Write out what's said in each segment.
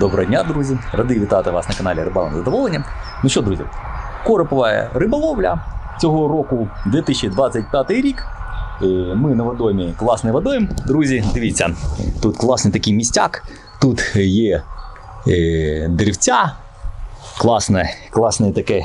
Доброго дня, друзі! Радий вітати вас на каналі Рибалом з задоволенням. Ну що, друзі, коропова риболовля цього року 2025 рік. Е, Ми на водоймі класний водойм. Друзі, дивіться, тут класний такий містяк, тут є е, деревця, класне, класне таке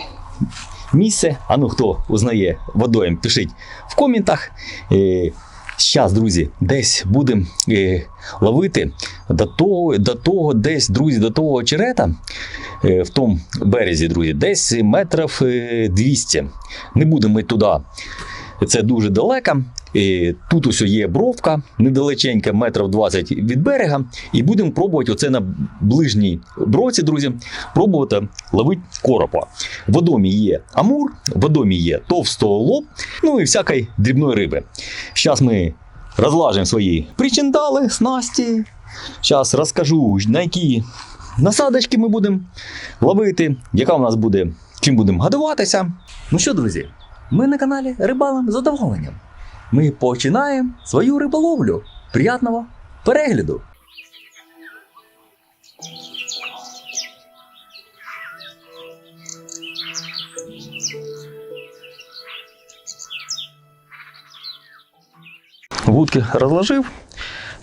місце. А ну хто узнає водойм, пишіть в коментах. Е, Зараз, друзі, десь будемо е, ловити до того, до того, десь, друзі, до того очерета е, в тому березі, друзі, десь метрів е, 200. Не будемо ми туди. Це дуже далеко. Тут ось є бровка, недалеченька, метрів 20 від берега. І будемо пробувати оце на ближній бровці, друзі, пробувати ловити коропа. В водомі є амур, в водомі є товстолоб, ну і всякої дрібної риби. Зараз ми розлажимо свої причиндали, снасті. Зараз розкажу, на які насадочки ми будемо ловити, яка у нас буде, чим будемо годуватися. Ну що, друзі, ми на каналі Рибалим задоволенням. Ми починаємо свою риболовлю. Приятного перегляду! Вудки розложив.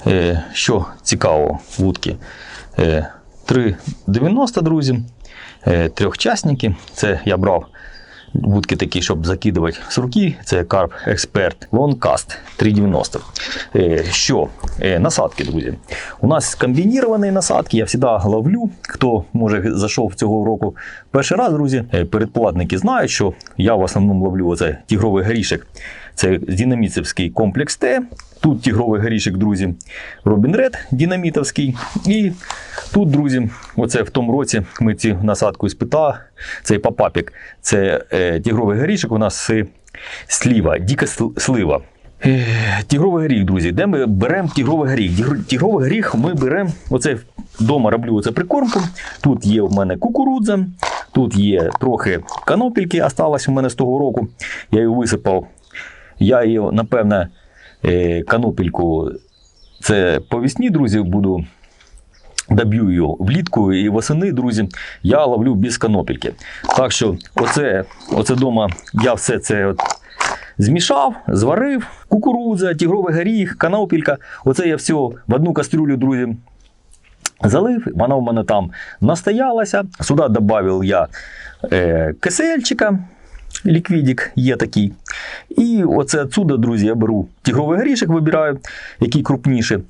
Е, Що цікаво, вудки. Е, 3,90, друзі. Е, Трьохчасники. Це я брав вудки такі, щоб закидувати з руки. Це Carp Expert Longcast 3,90. Е, Що? Е, Насадки, друзі. У нас комбініровані насадки. Я завжди ловлю. Хто може зайшов цього року перший раз, друзі. е, Передплатники знають, що я в основному ловлю оце тігровий горішек. Це динаміцевський комплекс Т. Тут тігровий горішек, друзі, Робін Ред динамітовський. І тут, друзі, оце в тому році ми цю насадку іспитали. Цей папапік. Це е, тігровий горішок у нас е, сліва, діка слива. Е, Тігровий горіх, друзі, де ми беремо тігровий горіх? Тігровий горіх ми беремо, оце вдома роблю оце прикормку. Тут є в мене кукурудза, тут є трохи канопільки, осталось у мене з того року. Я її висипав. Я її, напевне, е, канопельку, це по весні, друзі, буду. Доб'ю її влітку і восени, друзі, я ловлю без канопельки. Так що, оце, оце дома я все це от змішав, зварив, кукурудза, тігровий горіх, канопелька. Оце я все в одну кастрюлю, друзі, залив. Вона в мене там настоялася. Сюди додав я е, кисельчика, ліквідик є такий. І оце отсюда, друзі, я беру тігровий горішок, вибираю, який крупніше.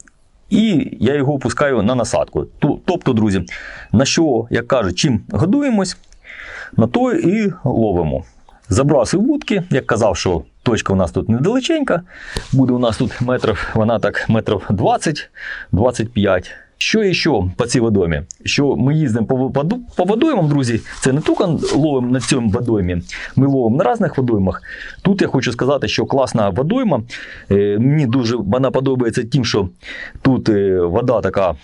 І я його опускаю на насадку. Тобто, друзі, на що, як кажуть, чим годуємось, на то і ловимо. Забрасив вудки, як казав, що точка у нас тут недалеченька. Буде у нас тут метрів, вона так метрів 20-25. Що і що по цій водомі? Що ми їздимо по, по водоймам, друзі, це не тільки ловимо на цьому водоймі, ми ловимо на різних водоймах. Тут я хочу сказати, що класна водойма. Е, Мені дуже вона подобається тим, що тут е, вода така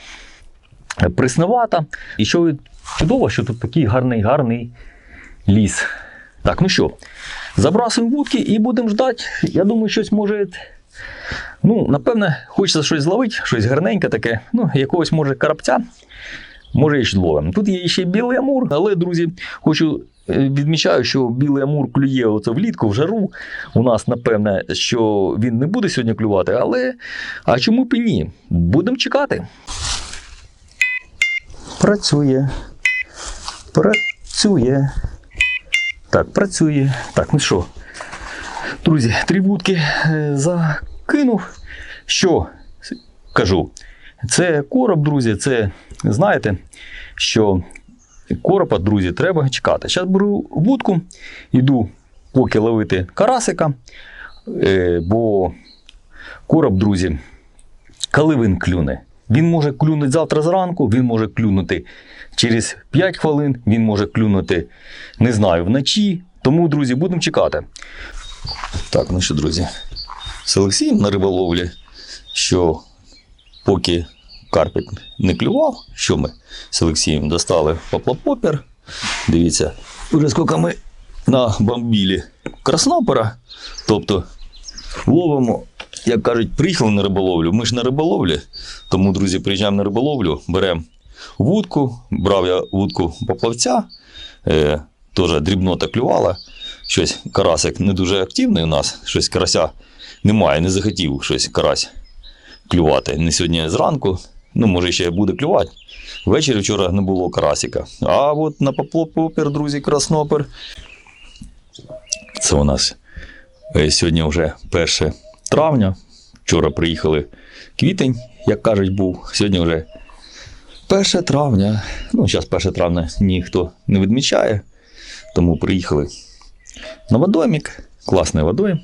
пресновата. І що чудово, що тут такий гарний, гарний ліс. Так, ну що, забрасуємо вудки і будемо ждати. Я думаю, щось може. Ну, напевне, хочеться щось зловити, щось гарненьке таке. Ну, якогось може карапця. Може, і ще. Тут є ще білий амур, але, друзі, хочу е, відмічаю, що білий амур клює оце влітку в жару. У нас, напевне, що він не буде сьогодні клювати, але а чому б і ні? Будемо чекати. Працює. Працює. Так, працює. Так, ну що, друзі, три будки е, закинув. Що кажу? Це короб, друзі, це знаєте, що коропа, друзі, треба чекати. Зараз беру вудку, йду поки ловити карасика, е, бо короб, друзі, коли він клюне. Він може клюнути завтра зранку, він може клюнути через 5 хвилин, він може клюнути, не знаю, вночі. Тому, друзі, будемо чекати. Так, ну що, друзі, з Олексієм на риболовлі, що поки карпик не клював, що ми з Олексієм достали поплапопер. Дивіться, вже скільки ми на бомбілі краснопера. Тобто ловимо, як кажуть, приїхали на риболовлю. Ми ж на риболовлі. Тому, друзі, приїжджаємо на риболовлю, беремо вудку, брав я вудку поплавця, е, теж дрібнота клювала. Щось карасик не дуже активний у нас, щось карася немає, не захотів щось карась клювати. Не сьогодні зранку, ну може ще буде клювати. Ввечері вчора не було карасика. А от на поплопер, друзі, краснопер. Це у нас е, сьогодні вже 1 травня. Вчора приїхали квітень, як кажуть, був. Сьогодні вже 1 травня. Ну, зараз 1 травня ніхто не відмічає, тому приїхали на водоймік. Класний водойм.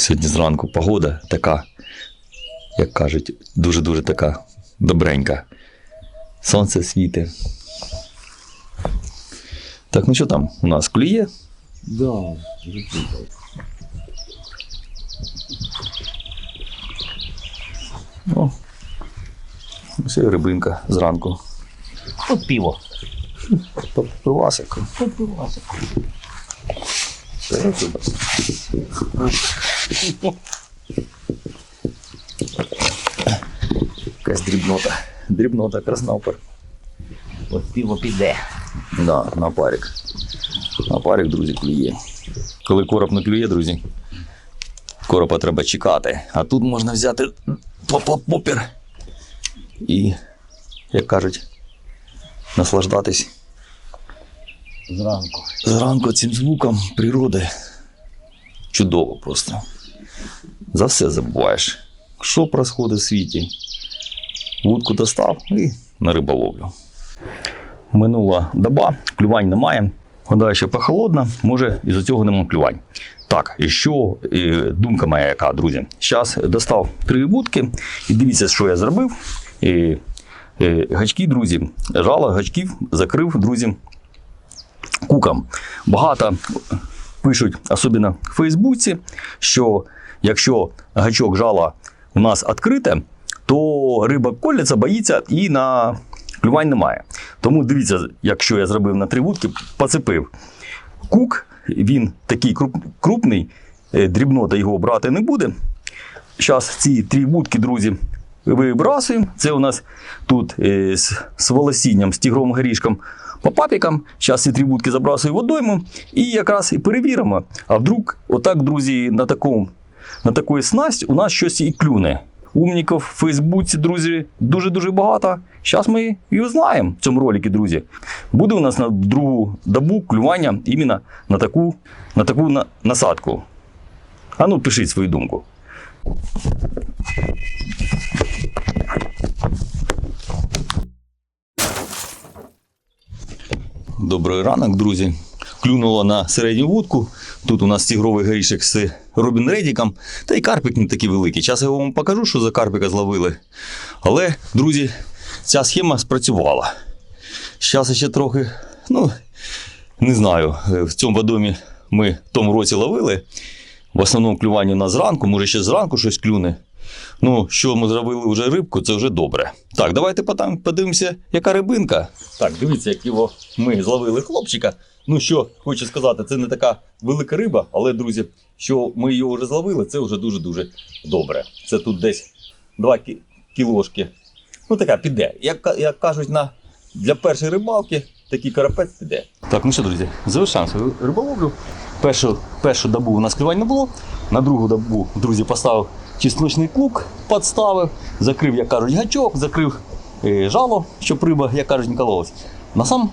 Сьогодні зранку погода така, як кажуть, дуже-дуже така добренька. Сонце світить. Так, ну що там у нас клює? Да. О, ось і рибинка зранку. От пиво. Тобто пивасик. Пивасик. Якась дрібнота. Дрібнота, краснопер. От пиво піде. Да, на парик. На парик, друзі, клює. Коли короб не клює, друзі, коропа треба чекати. А тут можна взяти поп-поп-попір і, як кажуть, наслаждатись Зранку. зранку цим звуком природи. Чудово просто. За все забуваєш. Що происходить в світі? Вудку достав і на риболовлю. Минула доба, клювань немає. Вода ще похолодна, може із-за цього немає клювань. Так, і що е, думка моя яка, друзі? Зараз достав три вудки і дивіться, що я зробив. Е, е, Гачки, друзі, жало гачків закрив, друзі, куком. Багато пишуть, особливо в Фейсбуці, що якщо гачок жала у нас відкрите, то риба колється, боїться і на клювань немає. Тому дивіться, якщо я зробив на три вудки, поцепив. Кук, він такий круп- крупний, е, дрібнота його брати не буде. Зараз ці три вудки, друзі, вибрасуємо. Це у нас тут е, з, з волосінням, з тігровим горішком по папікам. Зараз ці три вудки забрасую водойму і якраз і перевіримо. А вдруг, отак, друзі, на такому на такої снасть у нас щось і клюне. Умніків в Фейсбуці, друзі, дуже-дуже багато. Зараз ми і узнаємо в цьому ролику, друзі. Буде у нас на другу добу клювання іменно на таку, на таку на- насадку. А ну, пишіть свою думку. Добрий ранок, друзі. Клюнуло на середню вудку. Тут у нас тігровий горішок з Робін Редіком. Та й карпик не такий великий. Зараз я вам покажу, що за карпика зловили. Але, друзі, ця схема спрацювала. Зараз ще трохи, ну, не знаю, е, в цьому водомі ми в тому році ловили. В основному клювання на зранку, може ще зранку щось клюне. Ну, що ми зробили вже рибку, це вже добре. Так, давайте подивимося, яка рибинка. Так, дивіться, як його ми зловили хлопчика. Ну що, хочу сказати, це не така велика риба, але, друзі, що ми його вже зловили, це вже дуже-дуже добре. Це тут десь 2 кілошки. Ну, така піде. Як, як кажуть, на, для першої рибалки такий карапець піде. Так, ну що, друзі, завершаємо свою риболовлю. Першу, першу добу у нас клювань не було. На другу добу, друзі, поставив чесночний кук, підставив, закрив, як кажуть, гачок, закрив е, жало, щоб риба, як кажуть, не кололась. На сам,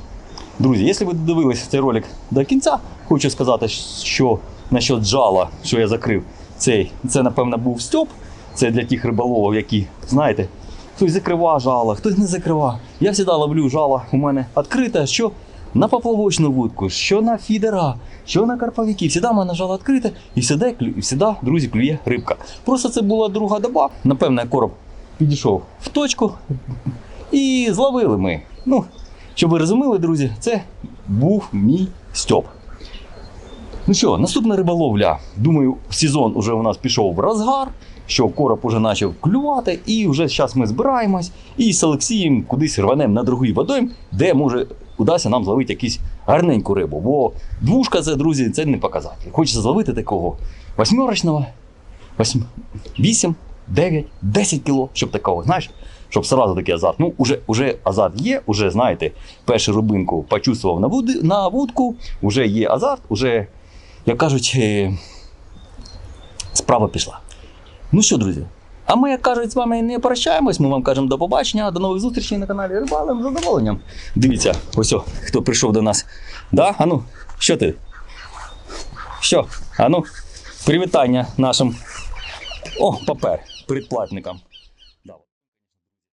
друзі, якщо ви дивилися цей ролик до кінця, хочу сказати, що насчет жала, що я закрив, цей, це, напевно, був стьоп. Це для тих риболовів, які, знаєте, хтось закриває жало, хтось не закриває. Я завжди ловлю жало у мене відкрите, що на поплавочну вудку, що на фідера, що на карповики. Всегда в мене жало відкрите і і всегда, друзі, клює рибка. Просто це була друга доба. Напевно, короб підійшов в точку і зловили ми. Ну, щоб ви розуміли, друзі, це був мій стьоп. Ну що, наступна риболовля. Думаю, сезон уже у нас пішов в розгар, що короб уже почав клювати, і вже зараз ми збираємось і з Олексієм кудись рванемо на другий водойм, де може удасться нам зловити якусь гарненьку рибу. Бо двушка це, друзі, це не показатель. Хочеться зловити такого восьмерочного, 8, 9, 10 кіло, щоб такого, знаєш, щоб сразу такий азарт. Ну, уже, уже азарт є, уже, знаєте, першу рубинку почувствував на, вуди, на вудку, вже є азарт, уже, як кажуть, е, справа пішла. Ну що, друзі, а ми, як кажуть, з вами не прощаємось. Ми вам кажемо до побачення, до нових зустрічей на каналі Рибалим з задоволенням. Дивіться, ось о, хто прийшов до нас. Да? Ану, що ти? Що? Ану, привітання нашим. О, папер, передплатникам.